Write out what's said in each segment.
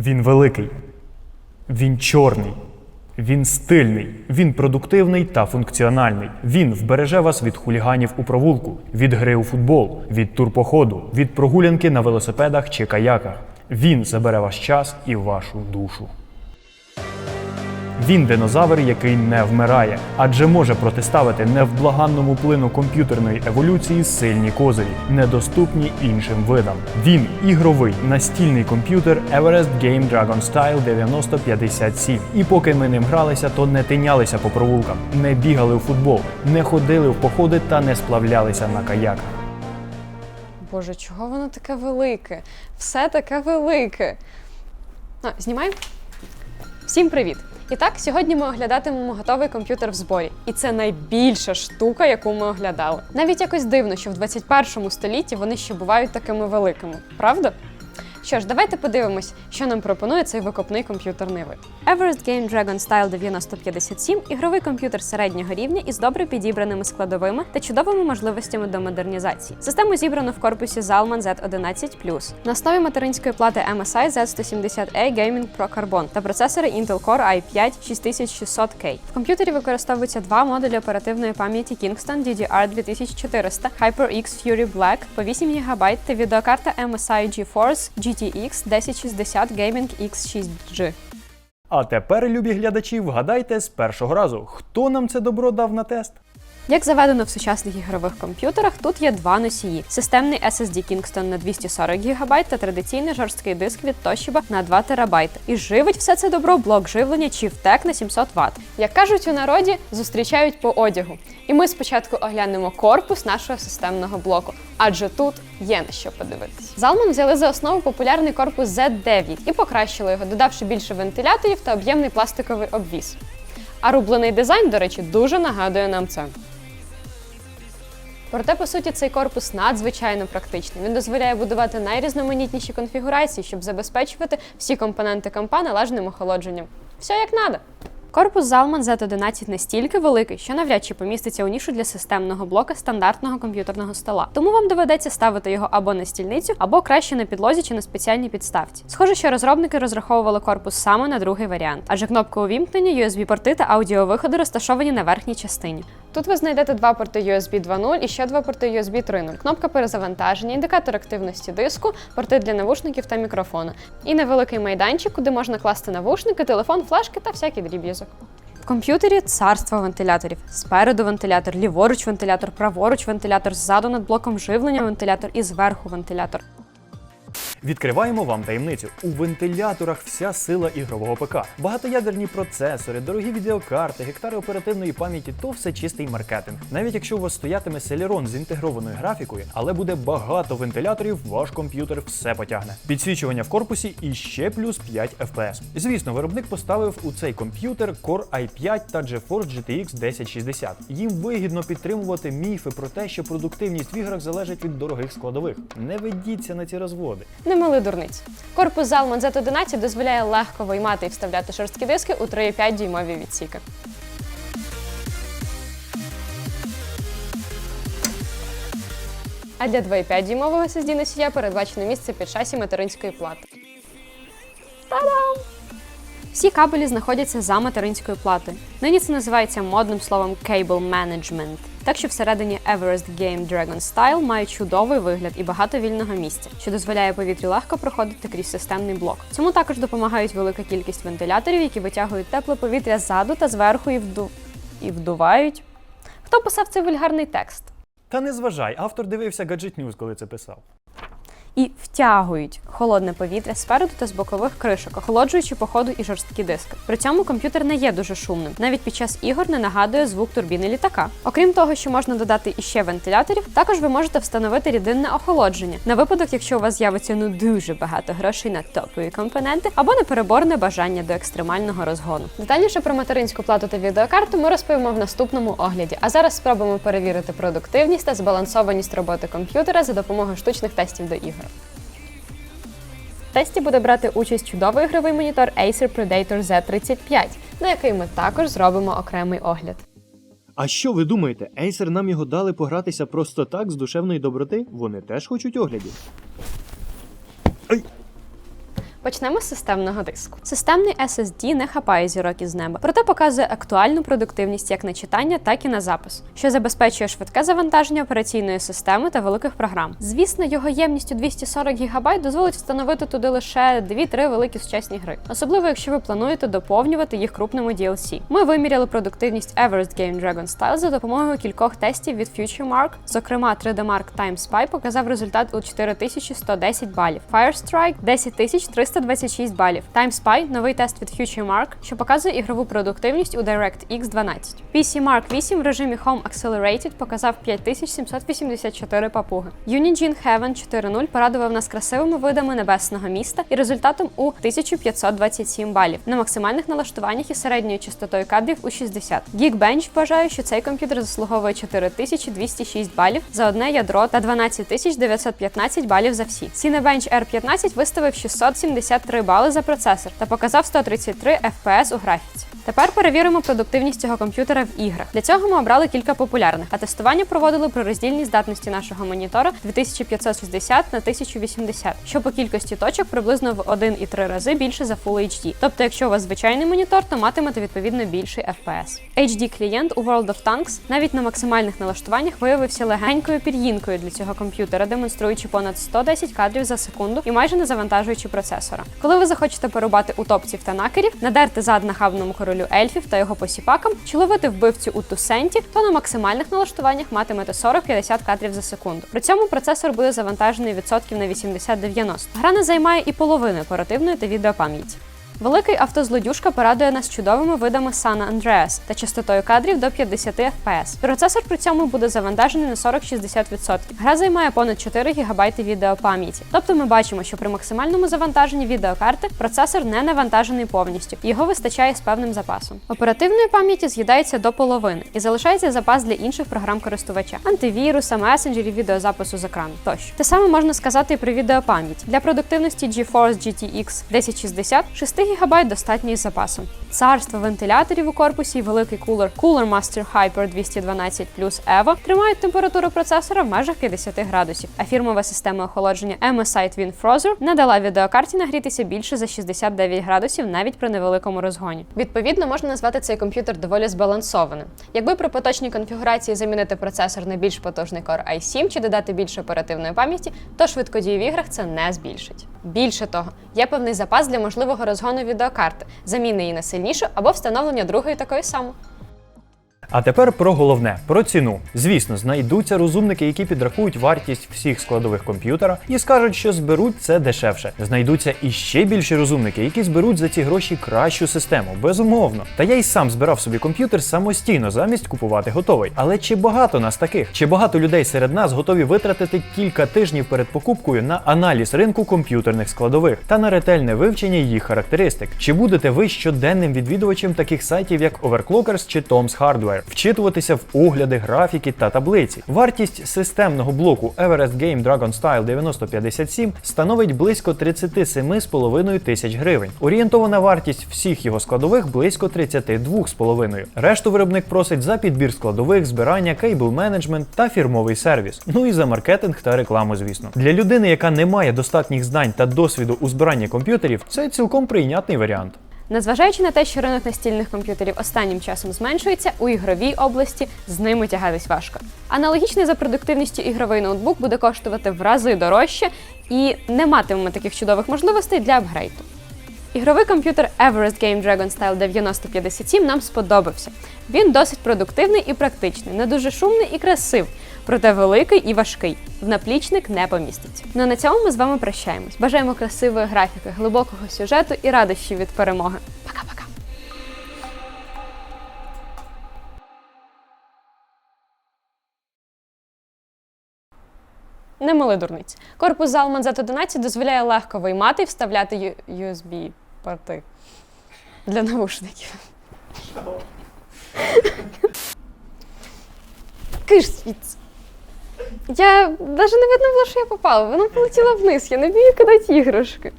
Він великий. Він чорний. Він стильний, він продуктивний та функціональний. Він вбереже вас від хуліганів у провулку, від гри у футбол, від турпоходу, від прогулянки на велосипедах чи каяках. Він забере ваш час і вашу душу. Він динозавр, який не вмирає, адже може протиставити невблаганному плину комп'ютерної еволюції сильні козирі, недоступні іншим видам. Він ігровий настільний комп'ютер Everest Game Dragon Style 9057. І поки ми ним гралися, то не тинялися по провулкам, не бігали у футбол, не ходили в походи та не сплавлялися на каяках. Боже, чого воно таке велике? Все таке велике. Знімаємо? Всім привіт! І так, сьогодні ми оглядатимемо готовий комп'ютер в зборі. І це найбільша штука, яку ми оглядали. Навіть якось дивно, що в 21 столітті вони ще бувають такими великими, правда? Що ж, давайте подивимось, що нам пропонує цей викопний комп'ютер Ниви. Everest Game Dragon Style 9057 – ігровий комп'ютер середнього рівня із добре підібраними складовими та чудовими можливостями до модернізації. Систему зібрано в корпусі Zalman Z11+. На основі материнської плати MSI Z170A Gaming Pro Carbon та процесори Intel Core i5 6600K. В комп'ютері використовуються два модулі оперативної пам'яті Kingston DDR 2400, HyperX Fury Black по 8 ГБ та відеокарта MSI GeForce GTX 1060 Gaming X6G. А тепер, любі глядачі, вгадайте з першого разу, хто нам це добро дав на тест? Як заведено в сучасних ігрових комп'ютерах, тут є два носії: системний SSD Kingston на 240 ГБ та традиційний жорсткий диск від Toshiba на 2 ТБ. І живить все це добро блок живлення Chieftec на 700 Вт. Як кажуть у народі, зустрічають по одягу. І ми спочатку оглянемо корпус нашого системного блоку, адже тут є на що подивитись. Залман взяли за основу популярний корпус Z9 і покращили його, додавши більше вентиляторів та об'ємний пластиковий обвіз. А рублений дизайн, до речі, дуже нагадує нам це. Проте, по суті, цей корпус надзвичайно практичний. Він дозволяє будувати найрізноманітніші конфігурації, щоб забезпечувати всі компоненти компа належним охолодженням. Все як надо. Корпус Zalman Z11 настільки великий, що навряд чи поміститься у нішу для системного блока стандартного комп'ютерного стола. Тому вам доведеться ставити його або на стільницю, або краще на підлозі чи на спеціальній підставці. Схоже, що розробники розраховували корпус саме на другий варіант, адже кнопка увімкнення, USB-порти та аудіовиходи розташовані на верхній частині. Тут ви знайдете два порти USB 2.0 і ще два порти USB 3.0, кнопка перезавантаження, індикатор активності диску, порти для навушників та мікрофона. І невеликий майданчик, куди можна класти навушники, телефон, флешки та всякий дріб'язок. В комп'ютері царство вентиляторів. Спереду вентилятор, ліворуч вентилятор, праворуч вентилятор, ззаду над блоком живлення вентилятор і зверху вентилятор. Відкриваємо вам таємницю. У вентиляторах вся сила ігрового ПК. Багатоядерні процесори, дорогі відеокарти, гектари оперативної пам'яті то все чистий маркетинг. Навіть якщо у вас стоятиме Celeron з інтегрованою графікою, але буде багато вентиляторів, ваш комп'ютер все потягне. Підсвічування в корпусі і ще плюс 5 FPS. Звісно, виробник поставив у цей комп'ютер Core i5 та GeForce GTX 1060. Їм вигідно підтримувати міфи про те, що продуктивність в іграх залежить від дорогих складових. Не ведіться на ці розводи. Не мали дурниць. Корпус Zalman Z11 дозволяє легко виймати і вставляти шорсткі диски у 3,5 дюймові відсіки. А для 2,5 дюймового SSD носія передбачено місце під шасі материнської плати. Та-дам! Всі кабелі знаходяться за материнською платою. Нині це називається модним словом Cable Management. Так що всередині Everest Game Dragon Style має чудовий вигляд і багато вільного місця, що дозволяє повітрю легко проходити крізь системний блок. Цьому також допомагають велика кількість вентиляторів, які витягують тепле повітря ззаду та зверху і, вду... і вдувають. Хто писав цей вульгарний текст? Та не зважай, автор дивився Gadget News, коли це писав. І втягують холодне повітря спереду та з бокових кришок, охолоджуючи по ходу і жорсткі диски. При цьому комп'ютер не є дуже шумним. Навіть під час ігор не нагадує звук турбіни літака. Окрім того, що можна додати іще вентиляторів, також ви можете встановити рідинне охолодження на випадок, якщо у вас з'явиться ну дуже багато грошей на топові компоненти або непереборне бажання до екстремального розгону. Детальніше про материнську плату та відеокарту ми розповімо в наступному огляді. А зараз спробуємо перевірити продуктивність та збалансованість роботи комп'ютера за допомогою штучних тестів до ігор. В тесті буде брати участь чудовий ігровий монітор Acer Predator Z35, на який ми також зробимо окремий огляд. А що ви думаєте, Acer нам його дали погратися просто так з душевної доброти? Вони теж хочуть оглядів. Почнемо з системного диску. Системний SSD не хапає зірок із неба, проте показує актуальну продуктивність як на читання, так і на запис, що забезпечує швидке завантаження операційної системи та великих програм. Звісно, його ємністю 240 ГБ дозволить встановити туди лише 2-3 великі сучасні гри, особливо якщо ви плануєте доповнювати їх крупними DLC. Ми виміряли продуктивність Everest Game Dragon Style за допомогою кількох тестів від FutureMark. Зокрема, 3D Mark Time Spy показав результат у 4110 балів, Firestrike 10326 балів. Time новий тест від FutureMark, що показує ігрову продуктивність у DirectX 12. PC Mark 8 в режимі Home Accelerated показав 5784 папуги. Unigine Heaven 4.0 порадував нас красивими видами небесного міста і результатом у 1527 балів на максимальних налаштуваннях і середньою частотою кадрів у 60. Geekbench вважає, що цей комп'ютер заслуговує 4206 балів за одне ядро та 12915 балів за всі. Cinebench R15 виставив 673 бали за процесор та показав 133 FPS у графіці. Тепер перевіримо продуктивність цього комп'ютера в іграх. Для цього ми обрали кілька популярних, а тестування проводили при роздільній здатності нашого монітора 2560 на 1080, що по кількості точок приблизно в 1,3 рази більше за Full HD. Тобто, якщо у вас звичайний монітор, то матимете відповідно більший FPS. HD клієнт у World of Tanks навіть на максимальних налаштуваннях виявився легенькою пір'їнкою для цього комп'ютера, демонструючи понад 110 кадрів за секунду і майже не завантажуючи процесора. Коли ви захочете порубати утопців та накерів, надерти зад нахабному королю ельфів та його посіпакам, чи ловити вбивцю у тусенті, то на максимальних налаштуваннях матимете 40-50 кадрів за секунду. При цьому процесор буде завантажений відсотків на 80-90. Гра не займає і половини оперативної та відеопам'яті. Великий автозлодюжка порадує нас чудовими видами San Andreas та частотою кадрів до 50 FPS. Процесор при цьому буде завантажений на 40-60%. Гра займає понад 4 ГБ відеопам'яті. Тобто ми бачимо, що при максимальному завантаженні відеокарти процесор не навантажений повністю, його вистачає з певним запасом. Оперативної пам'яті з'їдається до половини і залишається запас для інших програм користувача: антивіруса, месенджерів, відеозапису з екрану тощо. Те саме можна сказати і про відеопам'ять. Для продуктивності GeForce GTX 1060 6 ГБ достатньо із запасом. Царство вентиляторів у корпусі і великий кулер Cooler Master Hyper 212 плюс EVO тримають температуру процесора в межах 50 градусів, а фірмова система охолодження MSI Twin Frozer не дала відеокарті нагрітися більше за 69 градусів навіть при невеликому розгоні. Відповідно, можна назвати цей комп'ютер доволі збалансованим. Якби при поточній конфігурації замінити процесор на більш потужний Core i7 чи додати більше оперативної пам'яті, то швидкодії в іграх це не збільшить. Більше того, є певний запас для можливого розгону відеокарти, заміни її на сильнішу або встановлення другої такої самої. А тепер про головне про ціну. Звісно, знайдуться розумники, які підрахують вартість всіх складових комп'ютера і скажуть, що зберуть це дешевше. Знайдуться і ще більші розумники, які зберуть за ці гроші кращу систему, безумовно. Та я й сам збирав собі комп'ютер самостійно замість купувати готовий. Але чи багато нас таких? Чи багато людей серед нас готові витратити кілька тижнів перед покупкою на аналіз ринку комп'ютерних складових та на ретельне вивчення їх характеристик? Чи будете ви щоденним відвідувачем таких сайтів, як Overclockers чи Tom's Hardware? Вчитуватися в огляди, графіки та таблиці. Вартість системного блоку Everest Game Dragon Style 9057 становить близько 37,5 тисяч гривень. Орієнтована вартість всіх його складових близько 32,5. Решту виробник просить за підбір складових, збирання, кейбл менеджмент та фірмовий сервіс. Ну і за маркетинг та рекламу, звісно. Для людини, яка не має достатніх знань та досвіду у збиранні комп'ютерів, це цілком прийнятний варіант. Незважаючи на те, що ринок настільних комп'ютерів останнім часом зменшується, у ігровій області з ними тягатись важко. Аналогічний за продуктивністю ігровий ноутбук буде коштувати в рази дорожче і не матиме таких чудових можливостей для апгрейду. Ігровий комп'ютер Everest Game Dragon Style 9057 нам сподобався. Він досить продуктивний і практичний, не дуже шумний і красив, проте великий і важкий. В наплічник не поміститься. Ну а на цьому ми з вами прощаємось. Бажаємо красивої графіки, глибокого сюжету і радощів від перемоги. Пока-пока! Не дурниць. Корпус Zalman Z11 дозволяє легко виймати і вставляти ю- USB-порти для навушників. Киш звідси. Я навіть не видно було, що я попала. Вона полетіла вниз. Я не вмію кидати іграшки.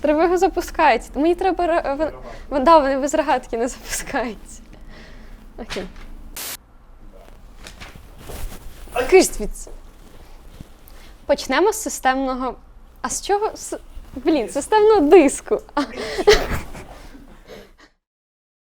Треба його запускати. Мені треба. Да, вони без рогатки не запускаються. Окей. Киш звідси. Почнемо з системного. А з чого? Блін, системного диску.